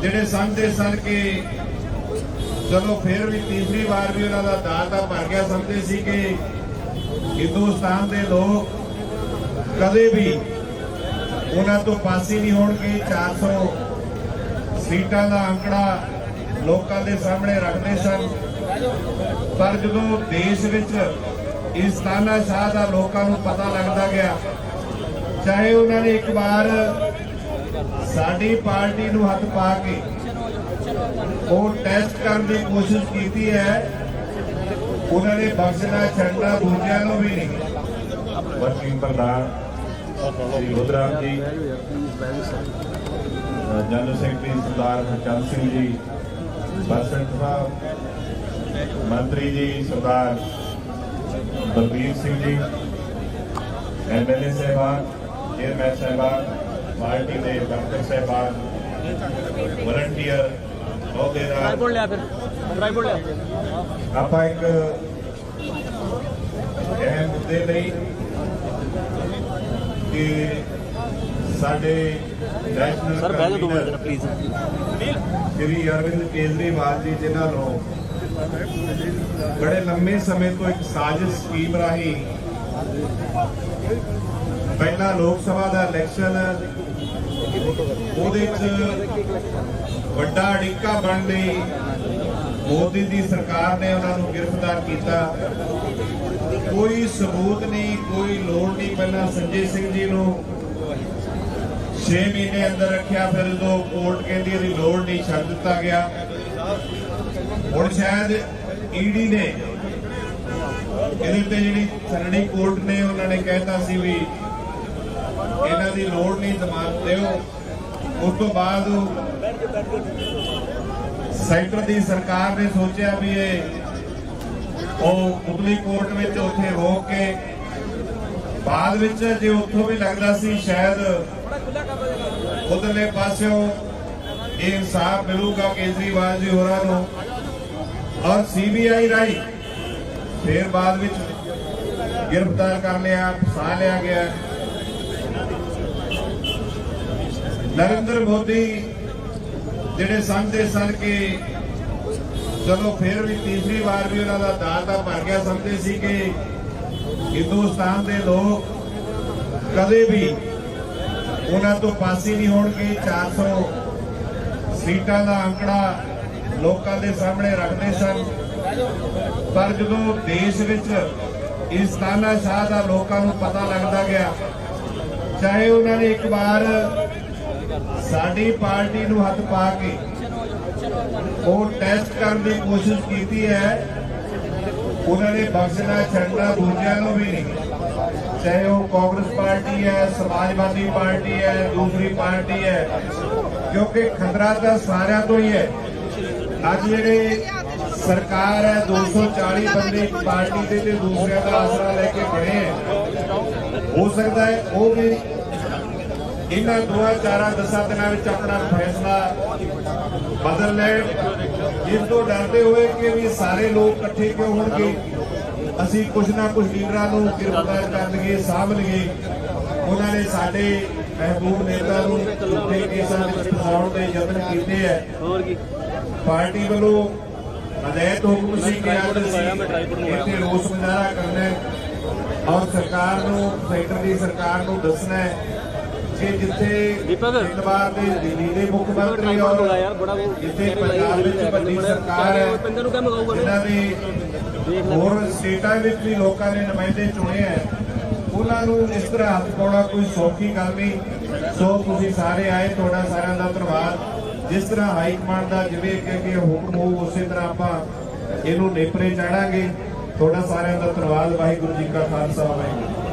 ਜਿਹੜੇ ਸਮਝਦੇ ਸਨ ਕਿ ਚਲੋ ਫਿਰ ਵੀ ਤੀਸਰੀ ਵਾਰ ਵੀ ਉਹਨਾਂ ਦਾ ਦਾਤਾ ਭਰ ਗਿਆ, ਸਮਝਦੇ ਸੀ ਕਿ ਹਿੰਦੁਸਤਾਨ ਦੇ ਲੋਕ ਕਦੇ ਵੀ ਉਹਨਾਂ ਤੋਂ ਪਾਸੇ ਨਹੀਂ ਹੋਣਗੇ। 400 ਸੀਟਾਂ ਦਾ ਅੰਕੜਾ ਲੋਕਾਂ ਦੇ ਸਾਹਮਣੇ ਰੱਖਦੇ ਸਨ। ਪਰ ਜਦੋਂ ਦੇਸ਼ ਵਿੱਚ ਇਸ ਤਾਨਾਸ਼ਾਹ ਦਾ ਲੋਕਾਂ ਨੂੰ ਪਤਾ ਲੱਗਦਾ ਗਿਆ, ਚਾਹੇ ਉਹਨਾਂ ਨੇ ਇੱਕ ਵਾਰ ਸਾਡੀ ਪਾਰਟੀ ਨੂੰ ਹੱਥ ਪਾ ਕੇ ਉਹ ਟੈਸਟ ਕਰਨ ਦੀ ਕੋਸ਼ਿਸ਼ ਕੀਤੀ ਹੈ। ਉਹਨਾਂ ਨੇ ਬਖਸ਼ਣਾ, ਛੱਡਣਾ ਦੂਜਿਆਂ ਨੂੰ ਵੀ ਨਹੀਂ। ਵਰਕਿੰਗ ਪ੍ਰਧਾਨ ਸ੍ਰੀ ਰੁਦਰਾਮ ਜੀ ਜਨਰਲ ਸੈਕਟਰੀ ਸਰਦਾਰ ਹਰਚੰਦ ਸਿੰਘ ਜੀ ਬਸੰਤ ਸਾਹਿਬ, ਮੰਤਰੀ ਜੀ ਸਰਦਾਰ ਬਲਬੀਰ ਸਿੰਘ ਜੀ ਐਮਐਲਏ ਸਾਹਿਬਾਨ, ਚੇਅਰਮੈਨ ਸਾਹਿਬਾਨ ਪਾਰਟੀ ਦੇ ਡਾਕਟਰ ਸਾਹਿਬਾਨ ਵਲੰਟੀਅਰ ਅਹੁਦੇਦਾਰ ਬੋਲ ਲਿਆ ਫਿਰ ਰਾਈ ਲਿਆ ਆਪਾਂ ਇੱਕ ਇਹ ਮੁੱਦੇ ਲਈ ਕਿ ਸਾਡੇ ਨੈਸ਼ਨਲ ਸਰ ਬਹਿ ਜਾ 2 ਮਿੰਟ ਪਲੀਜ਼ ਸ਼੍ਰੀ ਅਰਵਿੰਦ ਕੇਜਰੀਵਾਲ ਜੀ ਜਿਨ੍ਹਾਂ ਨੂੰ ਬੜੇ ਲੰਮੇ ਸਮੇਂ ਤੋਂ ਇੱਕ ਸਾਜ਼ਿਸ਼ ਸਕੀਮ ਰਾਹੀਂ ਪਹਿਲਾ ਲੋਕ ਸਭਾ ਦਾ ਇਲੈਕਸ਼ਨ ਉਹਦੇ ਚ ਵੱਡਾ ਅੜਿੱਕਾ ਬਣ ਲਈ ਮੋਦੀ ਦੀ ਸਰਕਾਰ ਨੇ ਉਹਨਾਂ ਨੂੰ ਗ੍ਰਿਫਤਾਰ ਕੀਤਾ। ਕੋਈ ਸਬੂਤ ਨਹੀਂ, ਕੋਈ ਲੋੜ ਨਹੀਂ ਪਹਿਲਾਂ ਸੰਜੇ ਸਿੰਘ ਜੀ ਨੂੰ। 6 ਮਹੀਨੇ ਅੰਦਰ ਰੱਖਿਆ, ਫਿਰ ਜਦੋਂ ਕੋਰਟ ਕਹਿੰਦੀ ਇਹਦੀ ਲੋੜ ਨਹੀਂ, ਛੱਡ ਦਿੱਤਾ ਗਿਆ। ਹੁਣ ਸ਼ਾਇਦ ਈਡੀ ਨੇ ਇਹਦੇ ਤੇ ਜਿਹੜੀ ਸਰਣੀ ਕੋਰਟ ਨੇ, ਉਹਨਾਂ ਨੇ ਕਹਿਤਾ ਸੀ ਵੀ ਇਹਨਾਂ ਦੀ ਲੋੜ ਨਹੀਂ ਜ਼ਮਾਨਤ ਦਿਓ। ਉਸ ਤੋਂ ਬਾਅਦ ਸੈਂਟਰ ਦੀ ਸਰਕਾਰ ਨੇ ਸੋਚਿਆ ਵੀ ਇਹ ਉਹ ਉਤਲੀ ਕੋਰਟ ਵਿੱਚ ਉੱਥੇ ਰੋਕ ਕੇ ਬਾਅਦ ਵਿੱਚ ਜੇ ਉੱਥੋਂ ਵੀ ਲੱਗਦਾ ਸੀ ਸ਼ਾਇਦ ਉਧਰਲੇ ਪਾਸਿਓਂ ਇਹ ਇਨਸਾਫ ਮਿਲੂਗਾ ਕੇਜਰੀਵਾਲ ਜੀ ਹੋਰਾਂ ਨੂੰ ਔਰ ਸੀਬੀਆਈ ਰਾਈ ਫਿਰ ਬਾਅਦ ਵਿੱਚ ਗ੍ਰਿਫਤਾਰ ਕਰ ਲਿਆ, ਫਸਾ ਲਿਆ ਗਿਆ। ਨਰਿੰਦਰ ਮੋਦੀ ਜਿਹੜੇ ਸਮਝਦੇ ਸਨ ਕਿ ਜਦੋਂ ਫਿਰ ਵੀ ਤੀਸਰੀ ਵਾਰ ਵੀ ਉਹਨਾਂ ਦਾ ਦਾਤਾ ਭਰ ਗਿਆ, ਸਮਝਦੇ ਸੀ ਕਿ ਹਿੰਦੁਸਤਾਨ ਦੇ ਲੋਕ ਕਦੇ ਵੀ ਉਹਨਾਂ ਤੋਂ ਪਾਸੇ ਨਹੀਂ ਹੋਣਗੇ। 400 ਸੀਟਾਂ ਦਾ ਅੰਕੜਾ ਲੋਕਾਂ ਦੇ ਸਾਹਮਣੇ ਰੱਖਦੇ ਸਨ। ਪਰ ਜਦੋਂ ਦੇਸ਼ ਵਿੱਚ ਇਸ ਤਾਨਾਸ਼ਾਹ ਦਾ ਲੋਕਾਂ ਨੂੰ ਪਤਾ ਲੱਗਦਾ ਗਿਆ, ਚਾਹੇ ਉਹਨਾਂ ਨੇ ਇੱਕ ਵਾਰ ਸਾਡੀ ਪਾਰਟੀ ਨੂੰ ਹੱਥ ਪਾ ਕੇ ਉਹ ਟੈਸਟ ਕਰਨ ਦੀ ਕੋਸ਼ਿਸ਼ ਕੀਤੀ ਹੈ। ਉਹਨਾਂ ਨੇ ਬਖਸ਼ਣਾ, ਛੱਡਣਾ ਦੂਜਿਆਂ ਨੂੰ ਵੀ ਨਹੀਂ। ਚਾਹੇ ਉਹ ਕਾਂਗਰਸ ਪਾਰਟੀ ਹੈ, ਸਮਾਜਵਾਦੀ ਪਾਰਟੀ ਹੈ, ਦੂਸਰੀ ਪਾਰਟੀ ਹੈ, ਕਿਉਂਕਿ ਖਤਰਾ ਤਾਂ ਸਾਰਿਆਂ ਤੋਂ ਹੀ ਹੈ। ਅੱਜ ਜਿਹੜੇ ਸਰਕਾਰ ਹੈ 240 ਬੰਦੇ ਪਾਰਟੀ ਦੇ ਤੇ ਦੂਸਰਿਆਂ ਦਾ ਆਸਰਾ ਲੈ ਕੇ ਬਣੇ ਹੈ। ਹੋ ਸਕਦਾ ਹੈ ਉਹ ਵੀ ਇਹਨਾਂ ਦੋਹਾਂ ਚਾਰਾਂ ਦਸਾਂ ਦਿਨਾਂ ਵਿੱਚ ਆਪਣਾ ਫੈਸਲਾ ਬਦਲ ਲੈਣ ਇਸ ਤੋਂ ਡਰਦੇ ਹੋਏ ਕਿ ਵੀ ਸਾਰੇ ਲੋਕ ਇਕੱਠੇ ਕਿਉਂ ਹੋਣਗੇ? ਅਸੀਂ ਕੁਝ ਨਾ ਕੁਝ ਲੀਡਰਾਂ ਨੂੰ ਗ੍ਰਿਫਤਾਰ ਕਰ ਲਈਏ। ਸਾਂਭ ਉਹਨਾਂ ਨੇ ਸਾਡੇ ਮਹਿਬੂਬ ਨੇਤਾ ਨੂੰ ਝੂਠੇ ਕੇਸਾਂ ਵਿੱਚ ਫਸਾਉਣ ਦੇ ਯਤਨ ਕੀਤੇ ਹੈ। ਪਾਰਟੀ ਵੱਲੋਂ ਹਦਾਇਤ ਹੁਕਮ ਸੀ ਕਿ ਅੱਜ ਅਸੀਂ ਇੱਥੇ ਰੋਸ ਮੁਜ਼ਾਹਰਾ ਕਰਨਾ ਔਰ ਸਰਕਾਰ ਨੂੰ, ਸੈਂਟਰ ਦੀ ਸਰਕਾਰ ਨੂੰ ਦੱਸਣਾ ਕਿ ਜਿੱਥੇ ਪਿੰਡਵਾਰ ਦੇ ਦਿੱਲੀ ਦੇ ਮੁੱਖ ਮੰਤਰੀ ਔਰ ਜਿੱਥੇ ਪੰਜਾਬ ਵਿੱਚ ਵੱਡੀ ਸਰਕਾਰ ਹੈ ਇਹਨਾਂ ਦੇ ਹੋਰ ਸਟੇਟਾਂ ਵਿੱਚ ਵੀ ਲੋਕਾਂ ਨੇ ਨੁਮਾਇੰਦੇ ਚੁਣੇ ਹੈ ਉਹਨਾਂ ਨੂੰ ਇਸ ਤਰ੍ਹਾਂ ਹੱਥ ਪਾਉਣਾ ਕੋਈ ਸੌਖੀ ਗੱਲ ਨਹੀਂ। ਸੋ ਤੁਸੀਂ ਸਾਰੇ ਆਏ ਤੁਹਾਡਾ ਸਾਰਿਆਂ ਦਾ ਧੰਨਵਾਦ। ਜਿਸ ਤਰ੍ਹਾਂ ਹਾਈ ਕਮਾਂਡ ਦਾ ਜਿਵੇਂ ਕਿ ਹੁਕਮ ਹੋ ਉਸੇ ਤਰ੍ਹਾਂ ਆਪਾਂ ਇਹਨੂੰ ਨੇਪਰੇ ਚਾੜਾਂਗੇ। ਤੁਹਾਡਾ ਸਾਰਿਆਂ ਦਾ ਧੰਨਵਾਦ ਵਾਹਿਗੁਰੂ ਜੀ ਕਾ ਖਾਲਸਾ ਵਾਹਿਗੁਰੂ